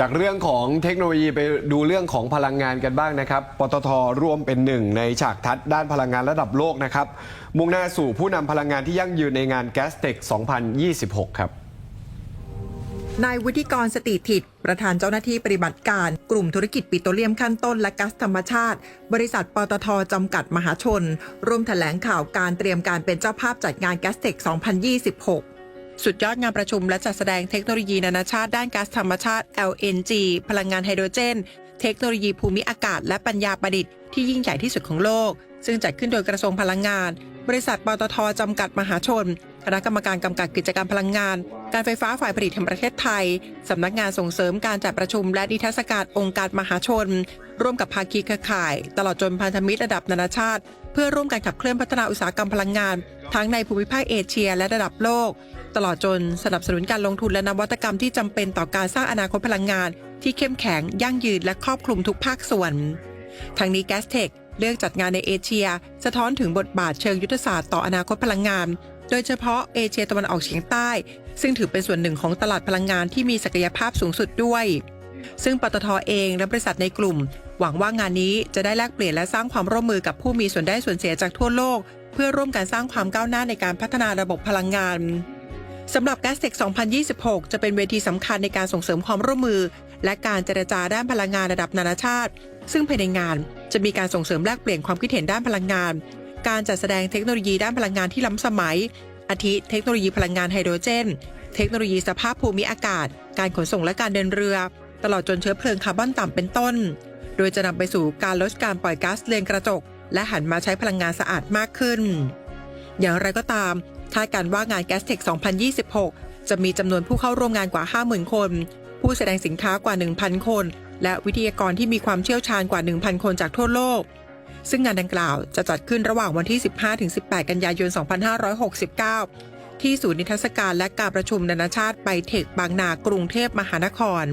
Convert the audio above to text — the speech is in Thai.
จากเรื่องของเทคโนโลยีไปดูเรื่องของพลังงานกันบ้างนะครับ ปตทร่วมเป็นหนึ่งในฉากทัดด้านพลังงานระดับโลกนะครับ มุ่งหน้าสู่ผู้นำพลังงานที่ยั่งยืนในงาน g a s t e c 2026 ครับ นายวุฒิกรสติถิต ประธานเจ้าหน้าที่ปฏิบัติการ กลุ่มธุรกิจปิโตรเลียมขั้นต้นและก๊าซธรรมชาติ บริษัทปตทจำกัดมหาชน ร่วมแถลงข่าวการเตรียมการเป็นเจ้าภาพจัดงาน g a s t e c 2026 สุดยอดงานประชุมและจัดแสดงเทคโนโลยีนานาชาติด้านก๊าซธรรมชาติ LNG พลังงานไฮโดรเจน เทคโนโลยีภูมิอากาศและปัญญาประดิษฐ์ที่ยิ่งใหญ่ที่สุดของโลก ซึ่งจัดขึ้นโดยกระทรวงพลังงาน บริษัทปตทจำกัดมหาชน คณะกรรมการกำกับกิจการพลังงาน การไฟฟ้าฝ่ายผลิตแห่งประเทศไทยสำนักงานส่งเสริมการจัดประชุม และนิทรรศการองค์การมหาชน ร่วมกับภาคีเครือข่าย ตลอดจนพันธมิตรระดับนานาชาติ เพื่อร่วมกันขับเคลื่อนพัฒนาอุตสาหกรรมพลังงาน ทั้งในภูมิภาคเอเชีย และระดับโลก ตลอดจนสนับสนุนการลงทุนและนวัตกรรมที่จำเป็นต่อการสร้างอนาคตพลังงาน ที่เข้มแข็งยั่งยืนและครอบคลุมทุกภาคส่วนทางนี้ g a s t e c เลือกจัดงานในเอเชีย สะท้อนถึงบทบาทเชิงยุทธศาสตร์ต่ออนาคตพลังงาน โดยเฉพาะเอเชียตะวันออกเฉียงใต้ ซึ่งถือเป็นส่วนหนึ่งของตลาดพลังงานที่มีศักยภาพสูงสุดด้วย ซึ่งปตทเองและบริษัทในกลุ่ม หวังว่างานนี้จะได้แลกเปลี่ยนและสร้างความร่วมมือกับผู้มีส่วนได้ส่วนเสียจากทั่วโลก เพื่อร่วมกันสร้างความก้าวหน้าในการพัฒนาระบบพลังงาน สำหรับ g a s t e c 2026 จะเป็นเวทีสำคัญในการส่งเสริมความร่วมมือ และการเจรจาด้านพลังงานระดับนานาชาติ ซึ่งภายในงานจะมีการส่งเสริมแลกเปลี่ยนความคิดเห็นด้านพลังงาน การจัดแสดงเทคโนโลยีด้านพลังงานที่ล้ำสมัย อาทิเทคโนโลยีพลังงานไฮโดรเจน เทคโนโลยีสภาพภูมิอากาศ การขนส่งและการเดินเรือ ตลอดจนเชื้อเพลิงคาร์บอนต่ำเป็นต้น โดยจะนำไปสู่การลดการปล่อยก๊าซเรือนกระจก และหันมาใช้พลังงานสะอาดมากขึ้น อย่างไรก็ตาม คาดการว่างาน g a s t e c 2026 จะมีจำนวนผู้เข้าร่วมงานกว่า 50,000 คน ผู้แสดงสินค้ากว่า 1,000 คน และวิทยากรที่มีความเชี่ยวชาญกว่า 1,000 คนจากทั่วโลก ซึ่งงานดังกล่าวจะจัดขึ้นระหว่างวันที่ 15-18 กันยายน 2569 ที่ศูนย์นิทรรศการและการประชุมนานาชาติไบเทคบางนากรุงเทพมหานคร